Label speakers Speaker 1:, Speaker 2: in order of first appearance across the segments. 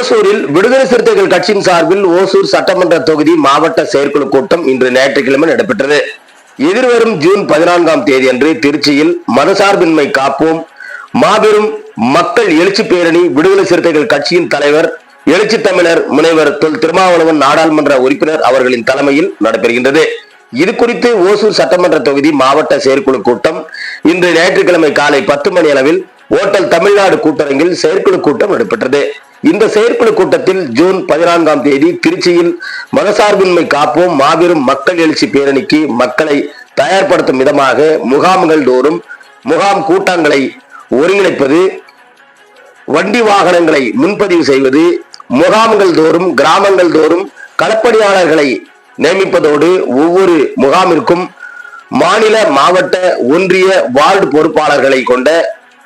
Speaker 1: ஓசூரில் விடுதலை சிறுத்தைகள் கட்சியின் சார்பில் ஓசூர் சட்டமன்ற தொகுதி மாவட்ட செயற்குழு கூட்டம் இன்று ஞாயிற்றுக்கிழமை நடைபெற்றது. எதிர்வரும் ஜூன் பதினான்காம் தேதி அன்று திருச்சியில் மதசார்பின்மை காப்போம். மாபெரும் மக்கள் எழுச்சி பேரணி விடுதலை சிறுத்தைகள் கட்சியின் தலைவர் எழுச்சி தமிழர் முனைவர் தொல் திருமாவளவன் நாடாளுமன்ற உறுப்பினர் அவர்களின் தலைமையில் நடைபெறுகின்றது. இது குறித்து ஓசூர் சட்டமன்ற தொகுதி மாவட்ட செயற்குழு கூட்டம். இன்று ஞாயிற்றுக்கிழமை காலை பத்து மணி அளவில் ஓட்டல் தமிழ்நாடு கூட்டரங்கில் செயற்குழு கூட்டம் நடைபெற்றது. இந்த செயற்குழு கூட்டத்தில் ஜூன் பதினான்காம் தேதி திருச்சியில் மதசார்பின்மை காப்போம் மாபெரும் மக்கள் எழுச்சி பேரணிக்கு மக்களை தயார்படுத்தும் விதமாக முகாம்கள் தோறும் முகாம் கூட்டங்களை ஒருங்கிணைப்பது வண்டி வாகனங்களை முன்பதிவு செய்வது முகாம்கள் தோறும் கிராமங்கள் தோறும் களப்பணியாளர்களை நியமிப்பதோடு ஒவ்வொரு முகாமிற்கும் மாநில மாவட்ட ஒன்றிய வார்டு பொறுப்பாளர்களை கொண்ட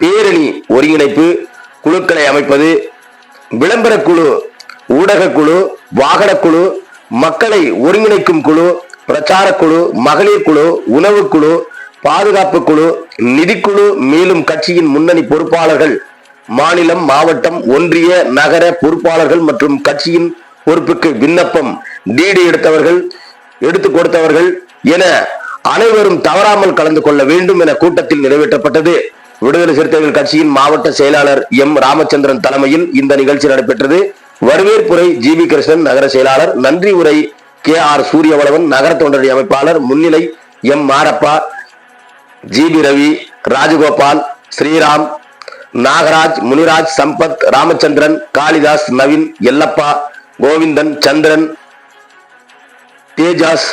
Speaker 1: பேரணி ஒருங்கிணைப்பு குழுக்களை அமைப்பது விளம்பர குழு ஊடக குழு வாகன குழு மக்களை ஒருங்கிணைக்கும் குழு பிரச்சார குழு மகளிர் குழு உணவு குழு பாதுகாப்பு குழு நிதிக்குழு மேலும் கட்சியின் முன்னணி பொறுப்பாளர்கள் மாநிலம் மாவட்டம் ஒன்றிய நகர பொறுப்பாளர்கள் மற்றும் கட்சியின் பொறுப்புக்கு விண்ணப்பம் டிடி எடுத்தவர்கள் எடுத்து கொடுத்தவர்கள் என அனைவரும் தவறாமல் கலந்து கொள்ள வேண்டும் என கூட்டத்தில் நிறைவேற்றப்பட்டது. விடுதலை சிறுத்தைகள் கட்சியின் மாவட்ட செயலாளர் எம் ராமச்சந்திரன் தலைமையில் இந்த நிகழ்ச்சி நடைபெற்றது. வரவேற்புரை ஜி பி கிருஷ்ணன் நகர செயலாளர் நன்றி உரை கே ஆர் சூரியவளவன் நகர தொண்டரணி அமைப்பாளர் முன்னிலை M Marappa G P Ravi Rajagopal Sriram Nagaraj Muniraj Sampath Ramachandran Kalidas Naveen Ellappa Govindan Chandran Tejas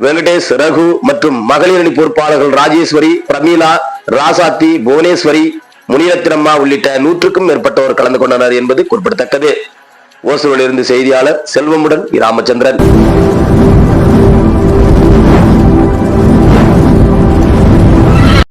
Speaker 1: Venkatesh Raghu மற்றும் மகளிர் அணி பொறுப்பாளர்கள் ராஜேஸ்வரி பிரமீளா ராசாத்தி புவனேஸ்வரி முனிரத்தினம்மா உள்ளிட்ட நூற்றுக்கும் மேற்பட்டோர் கலந்து கொண்டனர் என்பது குறிப்பிடத்தக்கது. ஓசூரிலிருந்து செய்தியாளர் செல்வமுடன் ராமச்சந்திரன்